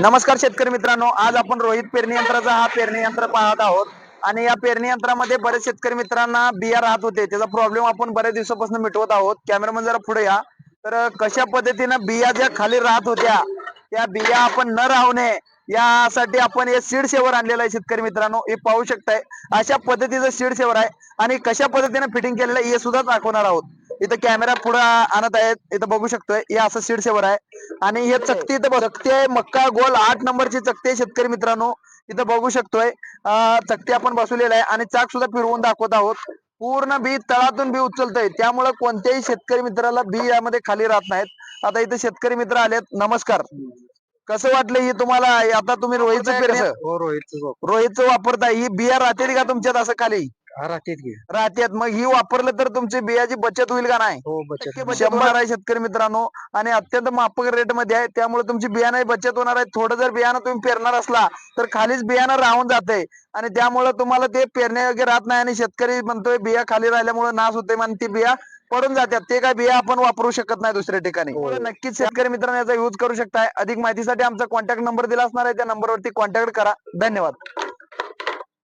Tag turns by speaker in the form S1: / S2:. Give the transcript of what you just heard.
S1: नमस्कार शेतकरी मित्रांनो आज आपण रोहित पेरणी यंत्राचा हा पेरणी यंत्र पाहत आहोत. आणि या पेरणी यंत्रामध्ये बरेच शेतकरी मित्रांना बिया राहत होते. त्याचा प्रॉब्लेम आपण बऱ्याच दिवसापासून मिटवत आहोत. कॅमेरामन जरा पुढे या. तर कशा पद्धतीनं बिया ज्या खाली राहत होत्या त्या बिया आपण न राहणे यासाठी आपण हे सीड सेवर आणलेलं आहे शेतकरी मित्रांनो. हे पाहू शकताय. अशा पद्धतीचं सीड सेवर आहे. आणि कशा पद्धतीने फिटिंग केलेलं आहे हे सुद्धा दाखवणार आहोत. इथं कॅमेरा पुढे आणत आहेत. इथं बघू शकतोय. हे असं सीड सेवर आहे. आणि हे चकती इथं चकती आहे मक्का गोल आठ नंबरची चकती आहे शेतकरी मित्रांनो. इथं बघू शकतोय. चकती आपण बसवलेला आहे. आणि चाक सुद्धा फिरवून दाखवत आहोत. पूर्ण बी तळातून बी उचलतोय. त्यामुळे कोणत्याही शेतकरी मित्राला बी यामध्ये खाली राहत नाहीत. आता इथे शेतकरी मित्र आलेत. नमस्कार. कसं वाटलं ही तुम्हाला? आता तुम्ही रोहितचं पेरणी
S2: हो रोहित
S1: रोहितचं वापरताय. ही बिया राहते का तुमच्यात असं खाली?
S2: राहतेत की.
S1: राहत्यात मग ही वापरलं तर तुमची बियाची बचत होईल का नाही?
S2: हो
S1: होणार. आहे शेतकरी मित्रांनो. आणि अत्यंत माफक रेटमध्ये आहे. त्यामुळे तुमची बियाणे बचत होणार आहे. थोडं जर बियाणं तुम्ही पेरणार असला तर खालीच बियाणं राहून जाते. आणि त्यामुळे तुम्हाला ते पेरण्यायोग्य राहत नाही. आणि शेतकरी म्हणतोय बिया खाली राहिल्यामुळे नाश होते आणि ती बिया पडून जातात. ते काय बिया आपण वापरू शकत नाही दुसऱ्या ठिकाणी. त्यामुळे नक्कीच शेतकरी मित्रांनो याचा युज करू शकताय. अधिक माहितीसाठी आमचा कॉन्टॅक्ट नंबर दिला असणार आहे. त्या नंबरवरती कॉन्टॅक्ट करा. धन्यवाद.